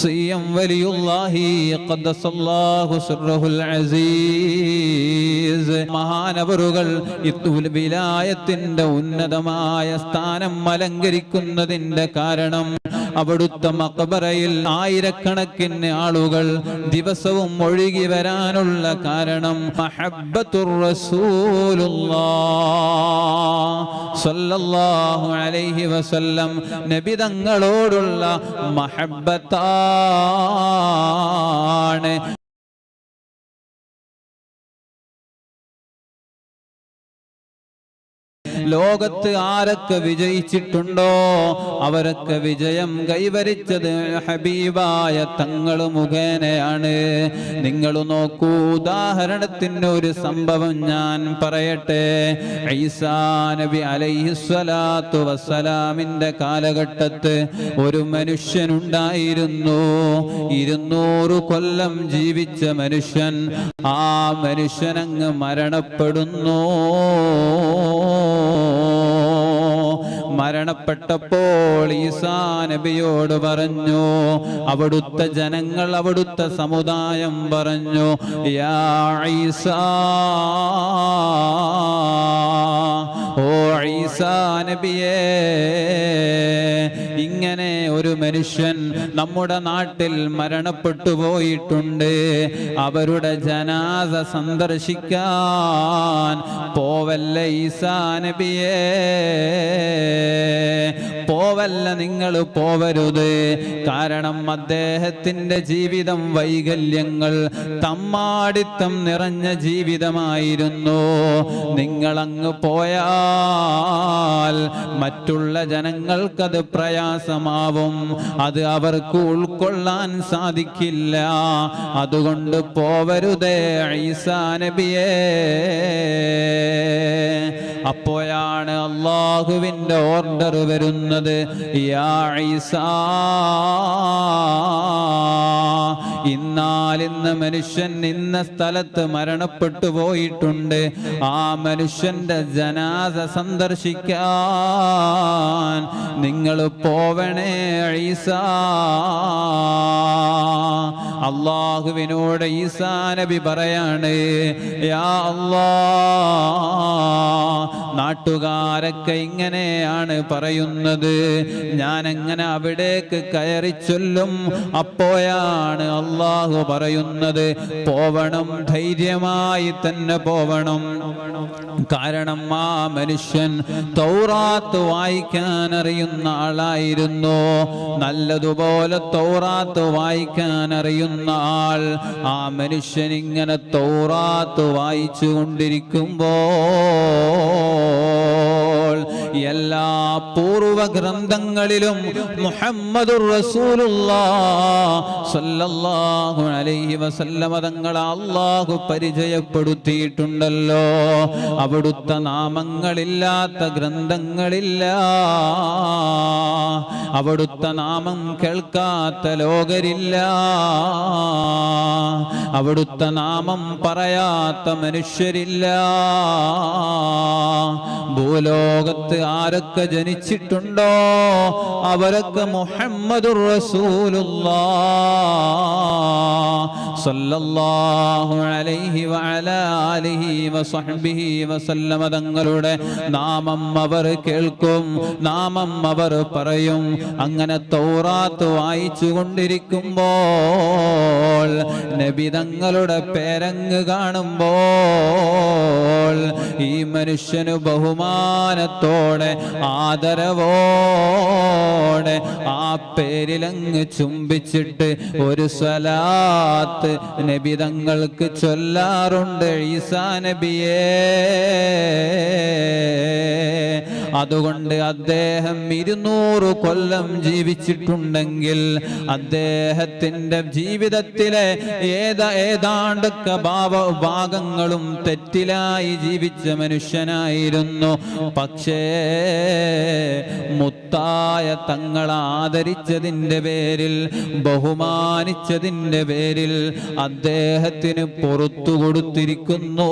സിയം വലിയുല്ലാഹി ഖദ്ദസല്ലാഹു സിർറഹുൽ അസീസ് മഹാനവറുകൾ വിലായത്തിന്റെ ഉന്നതമായ സ്ഥാനം അലങ്കരിക്കുന്നതിന്റെ കാരണം അവിടുത്തെ മക്കബറയിൽ ആയിരക്കണക്കിന് ആളുകൾ ദിവസവും ഒഴുകി വരാനുള്ള കാരണം മഹബ്ബത്തുർ റസൂലുള്ളാഹ് സ്വല്ലല്ലാഹു അലൈഹി വസല്ലം നബി തങ്ങളോടുള്ള മഹബ്ബത്താണ് ലോകത്ത് ആരൊക്കെ വിജയിച്ചിട്ടുണ്ടോ അവരൊക്കെ വിജയം കൈവരിച്ചത് ഹബീബായ തങ്ങൾ മുഖേനയാണ്. നിങ്ങൾ നോക്കൂ ഉദാഹരണത്തിന് ഒരു സംഭവം ഞാൻ പറയട്ടെ. ഈസാ നബി അലൈഹിസ്വലാത്തു വസ്സലാമിന്റെ കാലഘട്ടത്ത് ഒരു മനുഷ്യനുണ്ടായിരുന്നു. ഇരുന്നൂറ് കൊല്ലം ജീവിച്ച മനുഷ്യൻ ആ മനുഷ്യനങ്ങ് മരണപ്പെടുന്നു. മരണപ്പെട്ടപ്പോൾ ഈസാ നബിയോട് പറഞ്ഞു അവിടുത്തെ ജനങ്ങൾ അവിടുത്തെ സമുദായം പറഞ്ഞു യാ ഈസാ ഓ ഈസാ നബിയേ ഒരു മനുഷ്യൻ നമ്മുടെ നാട്ടിൽ മരണപ്പെട്ടു പോയിട്ടുണ്ട്. അവരുടെ ജനാസ സന്ദർശിക്കാൻ പോവല്ല ഈസാ നബിയേ? പോവല്ല നിങ്ങൾ പോവരുത്. കാരണം അദ്ദേഹത്തിന്റെ ജീവിതം വൈകല്യങ്ങൾ തമ്മാടിത്തം നിറഞ്ഞ ജീവിതമായിരുന്നു. നിങ്ങളങ്ങ് പോയാൽ മറ്റുള്ള ജനങ്ങൾക്കത് പ്രയാസമാവും. അത് അവർക്ക് ഉൾക്കൊള്ളാൻ സാധിക്കില്ല. അതുകൊണ്ട് പോവരുതേ ഈസാ നബിയേ. അപ്പോഴാണ് അള്ളാഹുവിന്റെ ഓർഡർ വരുന്നത്. ഈസാ ഇന്നാലിന്ന് മനുഷ്യൻ ഇന്ന സ്ഥലത്ത് മരണപ്പെട്ടു പോയിട്ടുണ്ട്. ആ മനുഷ്യന്റെ ജനാസ സന്ദർശിക്കാൻ നിങ്ങൾ പോവണേ ഈസാ. അള്ളാഹുവിനോട് ഈസാ നബി പറയാണ് യാ നാട്ടുകാരൊക്കെ ഇങ്ങനെയാണ് പറയുന്നത്. ഞാൻ എങ്ങനെ അവിടേക്ക് കയറി ചൊല്ലും അപ്പോഴാണ് അള്ളാഹു പറയുന്നത് പോവണം ധൈര്യമായി തന്നെ പോവണം. കാരണം ആ മനുഷ്യൻ തൗറാത്ത് വായിക്കാൻ അറിയുന്ന ആളായിരുന്നു. നല്ലതുപോലെ തൗറാത്ത് വായിക്കാൻ അറിയുന്ന ആൾ ആ മനുഷ്യൻ ഇങ്ങനെ തോറാത്ത് വായിച്ചു കൊണ്ടിരിക്കുമ്പോൾ എല്ലാ പൂർവ ഗ്രന്ഥങ്ങളിലും റസൂലുള്ളാഹു അലൈഹി വസല്ലമ തങ്ങളെ അള്ളാഹു പരിചയപ്പെടുത്തിയിട്ടുണ്ടല്ലോ. അവിടുത്തെ നാമങ്ങളില്ലാത്ത ഗ്രന്ഥങ്ങളില്ല. അവിടുത്തെ നാമം കേൾക്കാത്ത ലോകരില്ല. അവിടുത്തെ നാമം പറയാത്ത മനുഷ്യരില്ല. ഭൂലോകത്ത് ആരൊക്കെ ജനിച്ചിട്ടുണ്ടോ? അവരൊക്കെ മുഹമ്മദുർ സല്ലല്ലാഹു അലൈഹി വസല്ലമ തങ്ങളുടെ നാമം അവർ കേൾക്കും നാമം അവർ പറയും. അങ്ങനെ തോറാത്ത് വായിച്ചു കൊണ്ടിരിക്കുമ്പോൾ നബി തങ്ങളുടെ പേരങ്ങ് കാണുമ്പോൾ ഈ മനുഷ്യന് ബഹുമാനത്തോടെ ആദരവോടെ ആ പേരിലങ്ങ് ചുംബിച്ചിട്ട് ഒരു സ്വലാത്ത് നബിതങ്ങൾക്ക് ചൊല്ലാറുണ്ട്. ഈസാ നബിയേ അതുകൊണ്ട് അദ്ദേഹം ഇരുന്നൂറ് കൊല്ലം ജീവിച്ചിട്ടുണ്ടെങ്കിൽ അദ്ദേഹത്തിന്റെ ജീവിതത്തിലെ ഏത ഏതാണ്ട് ഭാവ ഭാഗങ്ങളും തെറ്റിലായി ജീവിച്ച മനുഷ്യനായിരുന്നു. പക്ഷേ മുത്തായ തങ്ങൾ ആദരിച്ചതിന്റെ പേരിൽ ബഹുമാനിച്ചതിന്റെ പേരിൽ അദ്ദേഹത്തിന് പുറത്തു കൊടുത്തിരിക്കുന്നു.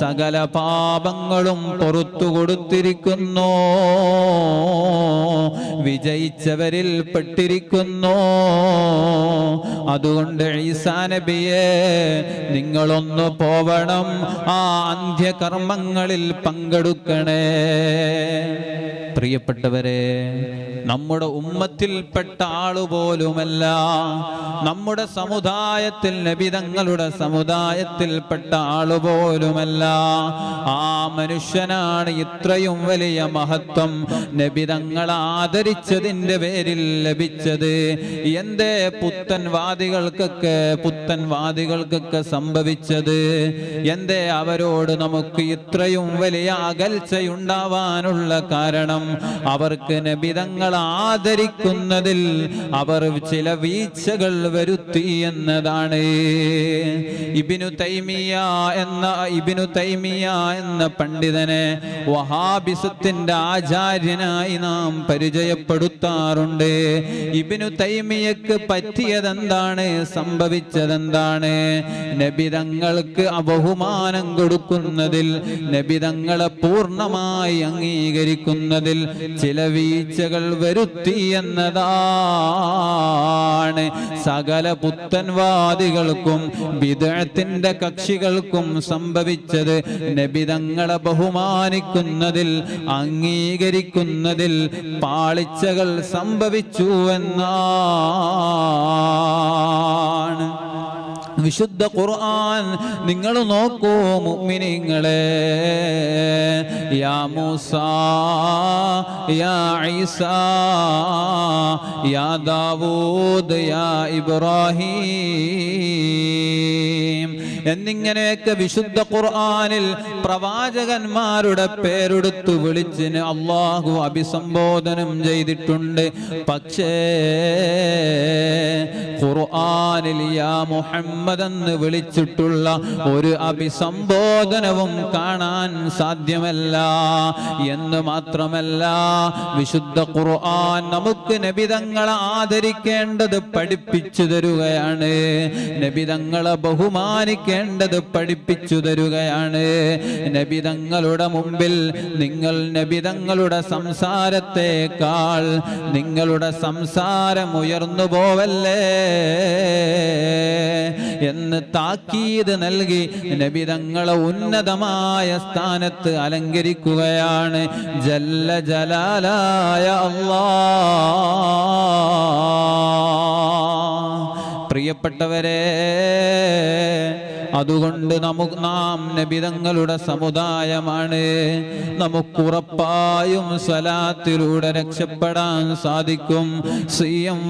സകല പാപങ്ങൾ പാപങ്ങളും പുറത്തു കൊടുത്തിരിക്കുന്നു. വിജയിച്ചവരിൽ പെട്ടിരിക്കുന്നു. അതുകൊണ്ട് ഈസാ നബിയെ നിങ്ങളൊന്ന് പോവണം. ആ അന്ത്യകർമ്മങ്ങളിൽ പങ്കെടുക്കണേ. പ്രിയപ്പെട്ടവരെ നമ്മുടെ ഉമ്മത്തിൽപ്പെട്ട ആളുപോലുമല്ല. നമ്മുടെ സമുദായത്തിൽ നബിതങ്ങളുടെ സമുദായത്തിൽപ്പെട്ട ആളുപോലുമല്ല. ആ മനുഷ്യനാണ് ഇത്രയും വലിയ മഹത്വം നബിതങ്ങൾ ആദരിച്ചതിന്റെ പേരിൽ ലഭിച്ചത്. എന്തേ പുത്തൻവാദികൾക്കൊക്കെ പുത്തൻവാദികൾക്കൊക്കെ സംഭവിച്ചത്? എന്തേ അവരോട് നമുക്ക് ഇത്രയും വലിയ അകൽച്ചയുണ്ടാവാനുള്ള കാരണം? അവർക്ക് നബിതങ്ങൾ ആദരിക്കുന്നതിൽ അവർ ചില വീഴ്ചകൾ വരുത്തി എന്നതാണ്. ഇബിനു തൈമിയ എന്ന ഇബിനു തൈമിയ എന്ന പണ്ഡിതനെ വഹാബിസത്തിന്റെ ആചാര്യനായി നാം പരിചയപ്പെടുത്താറുണ്ട്. ഇബിനു തൈമിയക്ക് പറ്റിയതെന്താണ്? സംഭവിച്ചതെന്താണ്? നബിതങ്ങൾക്ക് ബഹുമാനം കൊടുക്കുന്നതിൽ നബിതങ്ങളെ പൂർണമായി അംഗീകരിക്കുന്നതിൽ ചില വീഴ്ചകൾ വരുത്തി എന്നതാണ്. സകല പുത്തൻവാദികൾക്കും വിദഴത്തിന്റെ കക്ഷികൾക്കും സംഭവിച്ചത് നബിതങ്ങളെ ബഹുമാനിക്കുന്നതിൽ അംഗീകരിക്കുന്നതിൽ പാളിച്ചകൾ സംഭവിച്ചു എന്നാണ്. വിശുദ്ധ ഖുർആൻ. നിങ്ങൾ നോക്കൂ മുഅ്മിനീങ്ങളെ. യാ മൂസ യാ ഈസ യാ ദാവൂദ് യാ ഇബ്രാഹിം. എന്നിങ്ങനെയൊക്കെ വിശുദ്ധ ഖുർആനിൽ പ്രവാചകന്മാരുടെ പേരെടുത്തു വിളിച്ചിന് അള്ളാഹു അഭിസംബോധനം ചെയ്തിട്ടുണ്ട്. പക്ഷേ ഖുർആനിൽ യാ മുഹമ്മദ് എന്ന് വിളിച്ചിട്ടുള്ള ഒരു അഭിസംബോധനവും കാണാൻ സാധ്യമല്ല. എന്ന് മാത്രമല്ല വിശുദ്ധ ഖുർആൻ നമുക്ക് നബിതങ്ങളെ ആദരിക്കേണ്ടത് പഠിപ്പിച്ചു തരുകയാണ്. നബിതങ്ങളെ ബഹുമാനിക്കേണ്ടത് പഠിപ്പിച്ചു തരുകയാണ്. നബിതങ്ങളുടെ മുമ്പിൽ നിങ്ങൾ നബിതങ്ങളുടെ സംസാരത്തെക്കാൾ നിങ്ങളുടെ സംസാരം ഉയർന്നു പോവല്ലേ? എന്ന് താക്കീത് നൽകി നബിതങ്ങളെ ഉന്നതമായ സ്ഥാനത്ത് അലങ്കരിക്കുകയാണ്. ജല്ല ജലാലായ അല്ലാ. പ്രിയപ്പെട്ടവരെ അതുകൊണ്ട് നമുക്ക് നാം നബിതങ്ങളുടെ സമുദായമാണ്. നമുക്കുറപ്പായും സലാത്തിലൂടെ രക്ഷപ്പെടാൻ സാധിക്കും.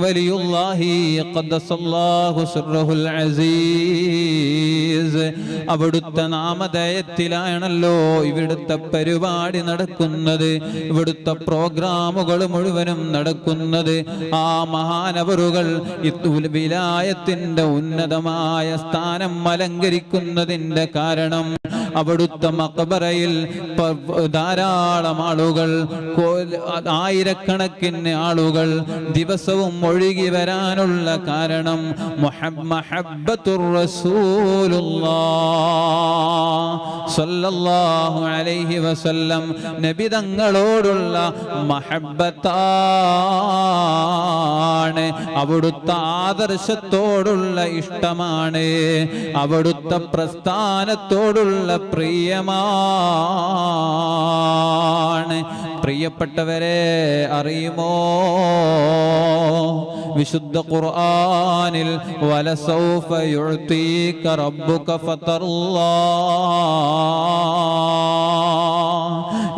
വലിയുല്ലാഹി ഖദ്ദസല്ലാഹു സിർറഹുൽ അസീസ്. അവിടുത്തെ നാമധേയത്തിലാണല്ലോ ഇവിടുത്തെ പരിപാടി നടക്കുന്നത്. ഇവിടുത്തെ പ്രോഗ്രാമുകൾ മുഴുവനും നടക്കുന്നത്. ആ മഹാനവറുകൾ വിലായത്തിന്റെ ഉന്നതമായ സ്ഥാനം അലങ്കരിക്കുന്നതിന്റെ കാരണം അവിടുത്തെ മക്കബറയിൽ ധാരാളം ആളുകൾ ആയിരക്കണക്കിന് ആളുകൾ ദിവസവും ഒഴുകി വരാനുള്ള കാരണം മുഹബ്- മഹബ്ബത്തുർ സ്വല്ലല്ലാഹു അലൈഹി വസല്ലം നബി തങ്ങളോടുള്ള മഹബ്ബത്താണ് അവിടുത്തെ ആദർശത്തോടുള്ള ഇഷ്ടമാണ്. അവിടുത്തെ പ്രസ്ഥാനത്തോടുള്ള പ്രിയമാണ്. പ്രിയപ്പെട്ടവരെ അറിയുമോ? വിശുദ്ധ ഖുർആനിൽ വലസൗഫ യുഅ്തീക റബ്ബുക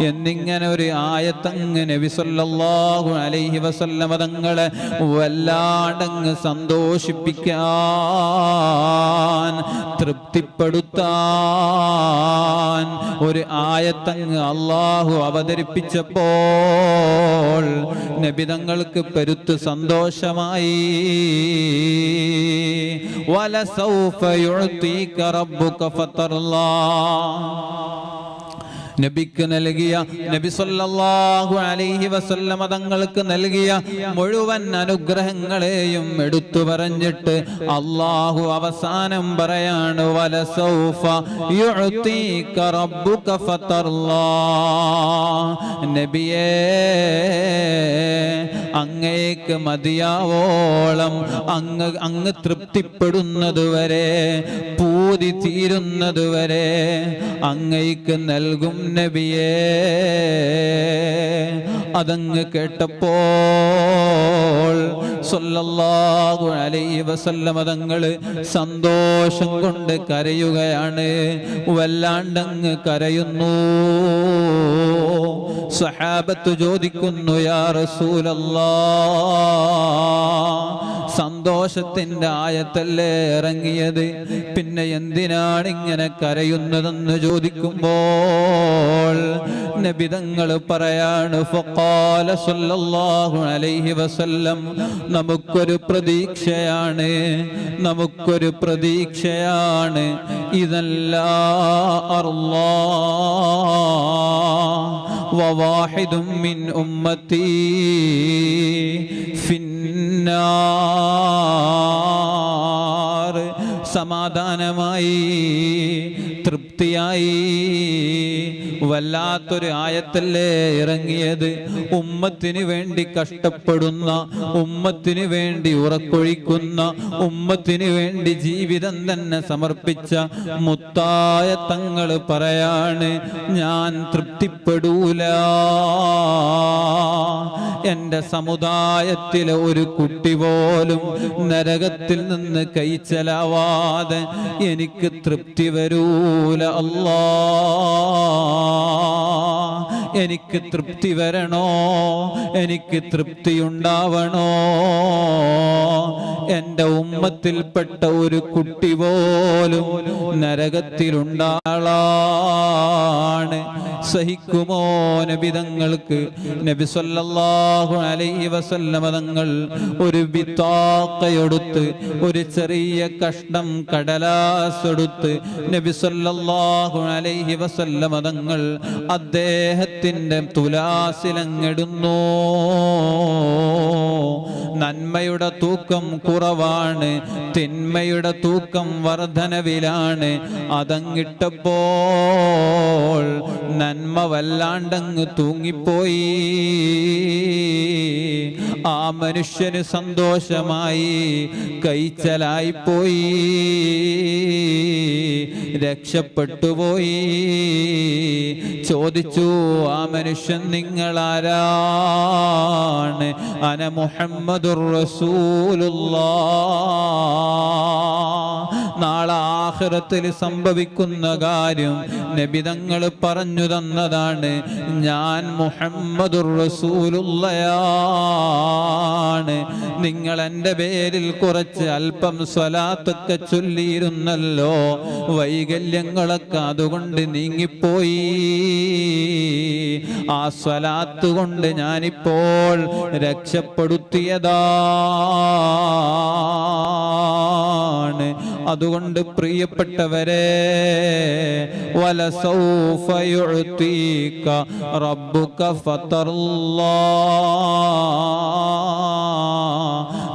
എന്നിങ്ങനെ ഒരു ആയത്തങ്ങ് നബി സല്ലല്ലാഹു അലൈഹി വസല്ലമ തങ്ങളെ വല്ലാണ്ടങ്ങ് സന്തോഷിപ്പിക്കാൻ തൃപ്തിപ്പെടുത്താൻ ഒരു ആയത്തങ്ങ് അള്ളാഹു അവതരിപ്പിച്ചപ്പോൾ നബിതങ്ങൾക്ക് പെരുത്ത് സന്തോഷമായി. വലസൗഫ യുഅ്തീക റബ്ബുക ഫതർല്ലാ നബിക്ക് നൽകിയ നബി സല്ലല്ലാഹു അലൈഹി വസല്ലമ തങ്ങൾക്ക് നൽകിയ മുഴുവൻ അനുഗ്രഹങ്ങളെയും എടുത്തു പറഞ്ഞിട്ട് അള്ളാഹു അവസാനം പറയാണ് വലസൗഫ യുഅതീക റബ്ബുക ഫതർലാ. നബിയേ അങ്ങേക്ക് മതിയാവോളം അങ്ങ് അങ്ങ് തൃപ്തിപ്പെടുന്നതുവരെ പൂതി തീരുന്നതുവരെ അങ്ങയ്ക്ക് നൽകും നബിയേ. അതങ്ങ് കേട്ടപ്പോൾ അലൈഹി വസല്ലമ സന്തോഷം കൊണ്ട് കരയുകയാണ്. വല്ലാണ്ടങ്ങ് കരയുന്നു. സഹാബത്ത് ചോദിക്കുന്നു യാ റസൂലല്ലാ സന്തോഷത്തിന്റെ ആയത്തല്ലേ ഇറങ്ങിയത്? പിന്നെ എന്തിനാണ് ഇങ്ങനെ കരയുന്നതെന്ന് ചോദിക്കുമ്പോൾ നബിതങ്ങൾ പറയാണ് അലൈഹി വസല്ലം നമുക്കൊരു പ്രതീക്ഷയാണ് നമുക്കൊരു പ്രതീക്ഷയാണ് ഇതല്ല അറുവാഹിതും വവാഹിദും മിൻ ഉമ്മത്തി സമാധാനമായി തൃപ്തിയായി വല്ലാത്തൊരു ആയത്തല്ലേ ഇറങ്ങിയത്? ഉമ്മത്തിന് വേണ്ടി കഷ്ടപ്പെടുന്ന ഉമ്മത്തിന് വേണ്ടി ഉറക്കൊഴിക്കുന്ന ഉമ്മത്തിന് വേണ്ടി ജീവിതം തന്നെ സമർപ്പിച്ച മുത്തായ തങ്ങൾ പറയാണ് ഞാൻ തൃപ്തിപ്പെടൂല. എന്റെ സമുദായത്തിലെ ഒരു കുട്ടി പോലും നരകത്തിൽ നിന്ന് കൈച്ചലാവാതെ എനിക്ക് തൃപ്തി വരൂല. അല്ലാ. 啊。എനിക്ക് തൃപ്തി വരണോ? എനിക്ക് തൃപ്തി ഉണ്ടാവണോ? എന്റെ ഉമ്മത്തിൽപ്പെട്ട ഒരു കുട്ടി പോലും നരകത്തിലുണ്ടാളാണ്. സഹിക്കുമോ നബിതങ്ങൾക്ക്? നബി സല്ലല്ലാഹു അലൈഹി വസല്ലമ തങ്ങൾ ഒരു വിത്താക്കയൊടുത്ത് ഒരു ചെറിയ കഷ്ണം കടലാസെടുത്ത് നബി സല്ലല്ലാഹു അലൈഹി വസല്ലമ തങ്ങൾ അദ്ദേഹത്തിന്റെ തുലാസിലങ്ങിടുന്നു. നന്മയുടെ തൂക്കം കുറവാണ് തിന്മയുടെ തൂക്കം വർധനവിലാണ്. അതങ്ങിട്ടപ്പോൾ നന്മ വല്ലാണ്ടങ്ങ് തൂങ്ങിപ്പോയി. ആ മനുഷ്യന് സന്തോഷമായി കൈച്ചലായി പോയി. രക്ഷപ്പെട്ടുപോയി ചോദിച്ചു ആ മനുഷ്യൻ നിങ്ങളാരാണ്? അന മുഹമ്മദുർ റസൂലുള്ളാ. നാളെ ആഹ്റത്തിൽ സംഭവിക്കുന്ന കാര്യം നബിതങ്ങൾ പറഞ്ഞു തന്നതാണ്. ഞാൻ മുഹമ്മദുർ റസൂലുള്ളയാണ്. നിങ്ങൾ എന്റെ പേരിൽ കുറച്ച് അല്പം സ്വലാത്തൊക്കെ ചൊല്ലിയിരുന്നല്ലോ. വൈകല്യങ്ങളൊക്കെ അതുകൊണ്ട് നീങ്ങിപ്പോയി. ആ സ്വലാത്ത് കൊണ്ട് ഞാനിപ്പോൾ രക്ഷപ്പെടുത്തിയതാണ് അതുകൊണ്ട് പ്രിയപ്പെട്ടവരെ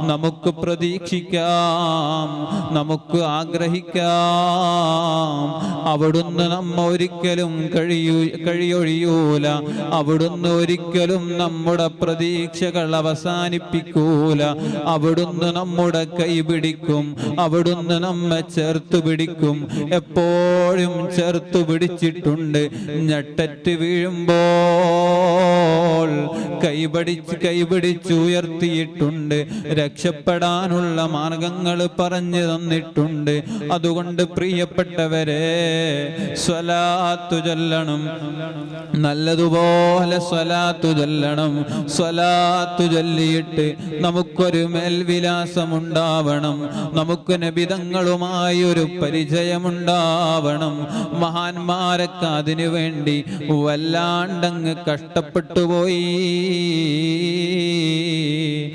നമുക്ക് പ്രതീക്ഷിക്കാം നമുക്ക് ആഗ്രഹിക്കാം. അവിടുന്ന് നമ്മ ഒരിക്കലും കഴിയൂ കഴിയൊഴിയൂല. അവിടുന്ന് ഒരിക്കലും നമ്മുടെ പ്രതീക്ഷകൾ അവസാനിപ്പിക്കൂല. അവിടുന്ന് നമ്മുടെ കൈ പിടിക്കും. അവിടുന്ന് നമ്മെ ചേർത്ത് പിടിക്കും. എപ്പോഴും ചേർത്ത് പിടിച്ചിട്ടുണ്ട്. ഞെട്ടറ്റ് വീഴുമ്പോൾ കൈപിടിച്ച് കൈപിടിച്ചുയർത്തിയിട്ടുണ്ട് രക്ഷപ്പെടാനുള്ള മാർഗങ്ങൾ പറഞ്ഞു തന്നിട്ടുണ്ട്. അതുകൊണ്ട് പ്രിയപ്പെട്ടവരെ സ്വലാത്തു ചൊല്ലണം. നല്ലതുപോലെ സ്വലാത്തു ചൊല്ലണം. സ്വലാത്തു ചൊല്ലിയിട്ട് നമുക്കൊരു മേൽവിലാസമുണ്ടാവണം. നമുക്ക് നബിതങ്ങളുമായി ഒരു പരിചയമുണ്ടാവണം. മഹാന്മാരൊക്കെ അതിനു വേണ്ടി വല്ലാണ്ടങ്ങ് കഷ്ടപ്പെട്ടു പോയി.